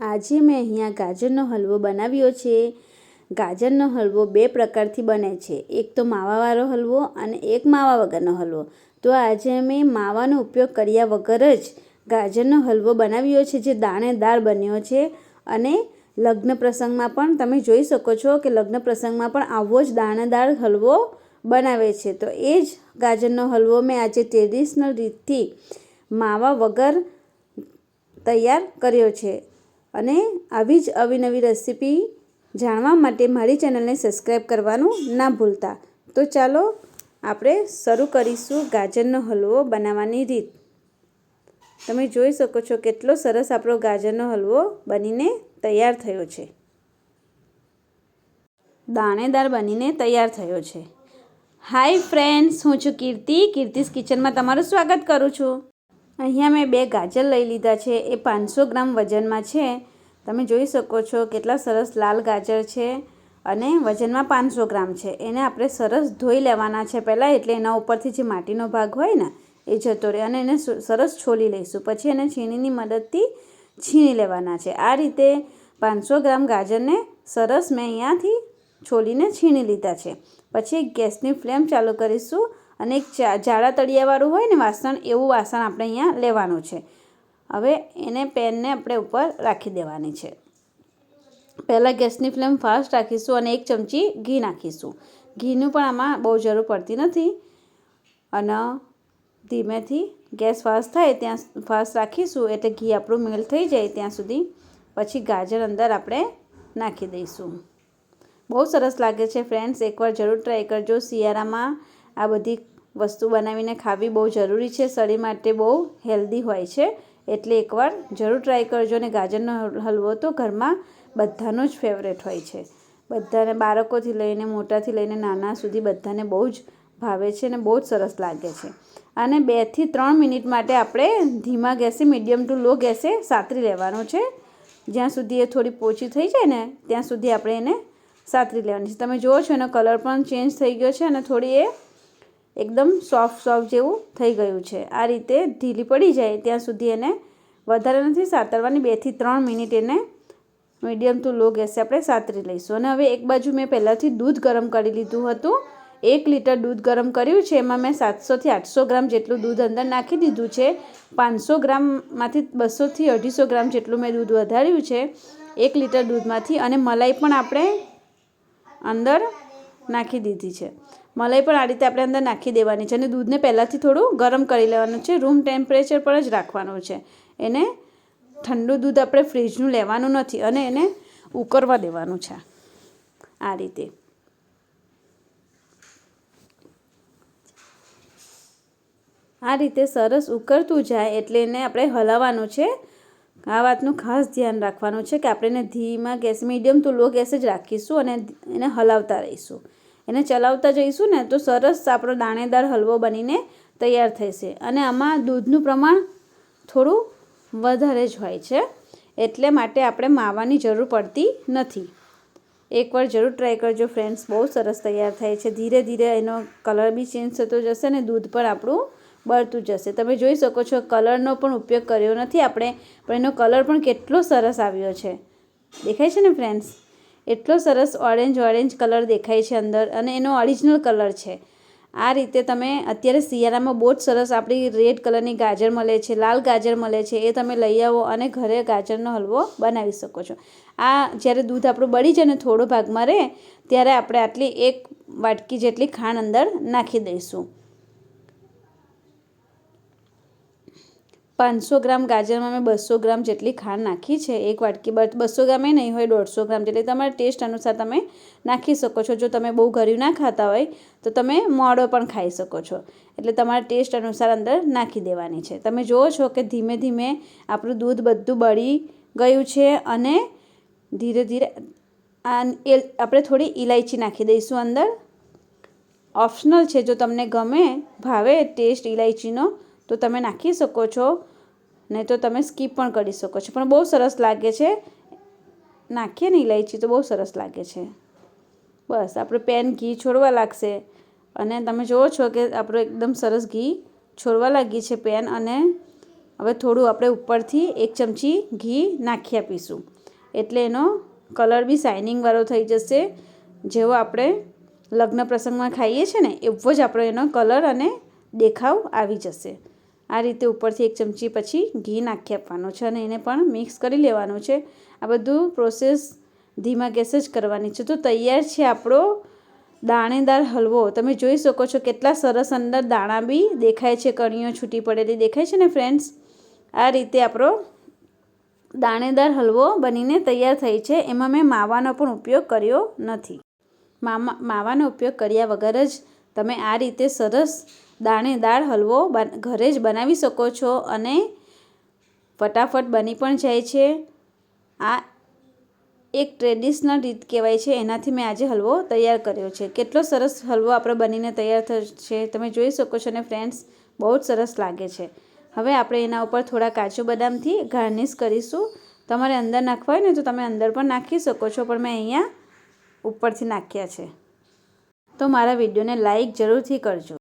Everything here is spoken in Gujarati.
આજે મેં અહીંયા ગાજરનો હલવો બનાવ્યો છે. ગાજરનો હલવો બે પ્રકારથી બને છે. એક તો માવાવાળો હલવો અને એક માવા વગરનો હલવો. તો આજે મેં માવાનો ઉપયોગ કર્યા વગર જ ગાજરનો હલવો બનાવ્યો છે, જે દાણેદાર બન્યો છે. અને લગ્ન પ્રસંગમાં પણ તમે જોઈ શકો છો કે લગ્ન પ્રસંગમાં પણ આવો જ દાણેદાર હલવો બનાવે છે. તો એ જ ગાજરનો હલવો મેં આજે ટ્રેડિશનલ રીતથી માવા વગર તૈયાર કર્યો છે. અને આવી જ અવીનવી રેસીપી જાણવા માટે મારી ચેનલને સબસ્ક્રાઈબ કરવાનું ના ભૂલતા. તો ચાલો આપણે શરૂ કરીશું ગાજરનો હલવો બનાવવાની રીત. તમે જોઈ શકો છો કેટલો સરસ આપણો ગાજરનો હલવો બનીને તૈયાર થયો છે. દાણેદાર બનીને તૈયાર થયો છે. હાય ફ્રેન્ડ્સ, હું છું કીર્તિ. કીર્તિસ કિચનમાં તમારું સ્વાગત કરું છું. અહીંયા મેં બે ગાજર લઈ લીધા છે, એ પાંચસો ગ્રામ વજનમાં છે. તમે જોઈ શકો છો કેટલા સરસ લાલ ગાજર છે અને વજનમાં પાંચસો ગ્રામ છે. એને આપણે સરસ ધોઈ લેવાના છે પહેલાં, એટલે એના ઉપરથી જે માટીનો ભાગ હોય ને, એ જતો રહે અને એને સરસ છોલી લઈશું. પછી એને છીણીની મદદથી છીણી લેવાના છે. આ રીતે પાંચસો ગ્રામ ગાજરને સરસ મેં અહીંયાથી છોલીને છીણી લીધા છે. પછી ગેસની ફ્લેમ ચાલુ કરીશું. અને એક જાડા તળિયાવાળું હોય ને વાસણ, એવું વાસણ આપણે અહીંયા લેવાનું છે. હવે એને પેનને આપણે ઉપર રાખી દેવાની છે. પહેલાં ગેસની ફ્લેમ ફાસ્ટ રાખીશું અને એક ચમચી ઘી નાખીશું. ઘીનું પણ આમાં બહુ જરૂર પડતી નથી. અને ધીમેથી ગેસ ફાસ્ટ થાય ત્યાં ફાસ્ટ રાખીશું એટલે ઘી આપણું મેલ થઈ જાય ત્યાં સુધી. પછી ગાજર અંદર આપણે નાખી દઈશું. બહુ સરસ લાગે છે ફ્રેન્ડ્સ, એકવાર જરૂર ટ્રાય કરજો શિયાળામાં આ બધી વસ્તુ બનાવીને ખાવી બહુ જરૂરી છે. શરીર માટે બહુ હેલ્ધી હોય છે. એટલે એકવાર જરૂર ટ્રાય કરજો અને ગાજરનો હલવો તો ઘરમાં બધાનો જ ફેવરેટ હોય છે. બધાને, બાળકોથી લઈને, મોટાથી લઈને નાના સુધી બધાને બહુ જ ભાવે છે અને બહુ જ સરસ લાગે છે. અને બેથી ત્રણ મિનિટ માટે આપણે ધીમા ગેસે, મીડિયમ ટુ લો ગેસે સાતરી લેવાનું છે. જ્યાં સુધી એ થોડી પોચી થઈ જાય ને, ત્યાં સુધી આપણે એને સાતરી લેવાની છે. તમે જુઓ છો એનો કલર પણ ચેન્જ થઈ ગયો છે અને થોડી એ એકદમ સોફ્ટ સોફ્ટ જેવું થઈ ગયું છે. આ રીતે ઢીલી પડી જાય ત્યાં સુધી એને વધારે નથી સાતરવાની બેથી ત્રણ મિનિટ એને મીડિયમ ટુ લો ગેસે આપણે સાતરી લઈશું. અને હવે એક બાજુ મેં પહેલાંથી દૂધ ગરમ કરી લીધું હતું. એક લીટર દૂધ ગરમ કર્યું છે. એમાં મેં સાતસોથી આઠસો ગ્રામ જેટલું દૂધ અંદર નાખી દીધું છે. પાંચસો ગ્રામમાંથી બસોથી અઢીસો ગ્રામ જેટલું મેં દૂધ વધાર્યું છે. એક લીટર દૂધમાંથી અને મલાઈ પણ આપણે અંદર નાખી દીધી છે. મલાઈ પણ આ રીતે આપણે અંદર નાખી દેવાની છે અને દૂધને પહેલાંથી થોડું ગરમ કરી લેવાનું છે. રૂમ ટેમ્પરેચર પર જ રાખવાનું છે. એને ઠંડુ દૂધ આપણે ફ્રીજનું લેવાનું નથી અને એને ઉકળવા દેવાનું છે આ રીતે. આ રીતે સરસ ઉકળતું જાય એટલે એને આપણે હલાવવાનું છે. આ વાતનું ખાસ ધ્યાન રાખવાનું છે કે આપણે એને ધીમા ગેસ, મીડિયમ તો લો ગેસ જ રાખીશું અને એને હલાવતા રહીશું. એને ચલાવતા જઈશું ને તો સરસ આપણો દાણેદાર હલવો બનીને તૈયાર થશે અને આમાં દૂધનું પ્રમાણ થોડું વધારે જ હોય છે, એટલે માટે આપણે માવાની જરૂર પડતી નથી. એકવાર જરૂર ટ્રાય કરજો ફ્રેન્ડ્સ બહુ સરસ તૈયાર થાય છે. ધીરે ધીરે એનો કલર બી ચેન્જ થતો જશે ને દૂધ પણ આપણું બળતું જશે. તમે જોઈ શકો છો કલરનો પણ ઉપયોગ કર્યો નથી આપણે, પણ એનો કલર પણ કેટલો સરસ આવ્યો છે. દેખાય છે ને ફ્રેન્ડ્સ એટલો સરસ ઓરેન્જ ઓરેન્જ કલર દેખાય છે અંદર અને એનો ઓરિજિનલ કલર છે. આ રીતે તમે અત્યારે શિયાળામાં બહુ જ સરસ આપણી રેડ કલરની ગાજર મળે છે, લાલ ગાજર મળે છે, એ તમે લઈ આવો અને ઘરે ગાજરનો હલવો બનાવી શકો છો. આ જ્યારે દૂધ આપણું બળી જાય ને થોડો ભાગમાં રહે, ત્યારે આપણે આટલી એક વાટકી જેટલી ખાંડ અંદર નાખી દઈશું. પાંચસો ગ્રામ ગાજરમાં મેં બસો ગ્રામ જેટલી ખાંડ નાખી છે. એક વાટકી બસો ગ્રામે નહીં હોય, દોઢસો ગ્રામ જેટલી. તમારા ટેસ્ટ અનુસાર તમે નાખી શકો છો. જો તમે બહુ ગર્યું ના ખાતા હોય, તો તમે મોડો પણ ખાઈ શકો છો. એટલે તમારા ટેસ્ટ અનુસાર અંદર નાખી દેવાની છે. તમે જુઓ છો કે ધીમે ધીમે આપણું દૂધ બધું બળી ગયું છે અને ધીરે ધીરે આ આપણે થોડી ઇલાયચી નાખી દઈશું અંદર. ઓપ્શનલ છે, જો તમને ગમે, ભાવે ટેસ્ટ ઇલાયચીનો તો તમે નાખી શકો છો. નહીં તો તમે સ્કીપ પણ કરી શકો છો. પણ બહુ સરસ લાગે છે. નાખીએ ને ઇલાયચી તો બહુ સરસ લાગે છે. બસ, આપણે પેન ઘી છોડવા લાગશે. અને તમે જુઓ છો કે આપણું એકદમ સરસ ઘી છોડવા લાગી છે પેન અને હવે થોડું આપણે ઉપરથી એક ચમચી ઘી નાખી આપીશું. એટલે એનો કલર બી શાઇનિંગવાળો થઈ જશે. જેવો આપણે લગ્ન પ્રસંગમાં ખાઈએ છીએ ને, એવો જ આપણો એનો કલર અને દેખાવ આવી જશે. આ રીતે ઉપરથી એક ચમચી પછી ઘી નાખી આપવાનું છે અને એને પણ મિક્સ કરી લેવાનું છે. આ બધું પ્રોસેસ ધીમા ગેસે જ કરવાની છે. તો તૈયાર છે આપણો દાણેદાર હલવો. તમે જોઈ શકો છો કેટલા સરસ અંદર દાણા બી દેખાય છે. કણીઓ છૂટી પડેલી દેખાય છે ને ફ્રેન્ડ્સ આ રીતે આપણો દાણેદાર હલવો બનીને તૈયાર થઈ છે. એમાં મેં માવાનો પણ ઉપયોગ કર્યો નથી. મામા, માવાનો ઉપયોગ કર્યા વગર જ તમે આ રીતે સરસ દાણેદાર હલવો ઘરે જ બનાવી શકો છો અને ફટાફટ બની પણ જાય છે. આ એક ટ્રેડિશનલ રીત કહેવાય છે. એનાથી મેં આજે હલવો તૈયાર કર્યો છે. કેટલો સરસ હલવો આપણે બનીને તૈયાર થયો છે. તમે જોઈ શકો છો ને ફ્રેન્ડ્સ, બહુ જ સરસ લાગે છે. હવે આપણે એના ઉપર થોડા કાજુ બદામથી ગાર્નિશ કરીશું. તમારે અંદર નાખવા હોય ને તો તમે અંદર પણ નાખી શકો છો, પણ મેં અહીંયા ઉપરથી નાખ્યા છે. તો મારા વિડીયોને લાઈક જરૂરથી કરજો.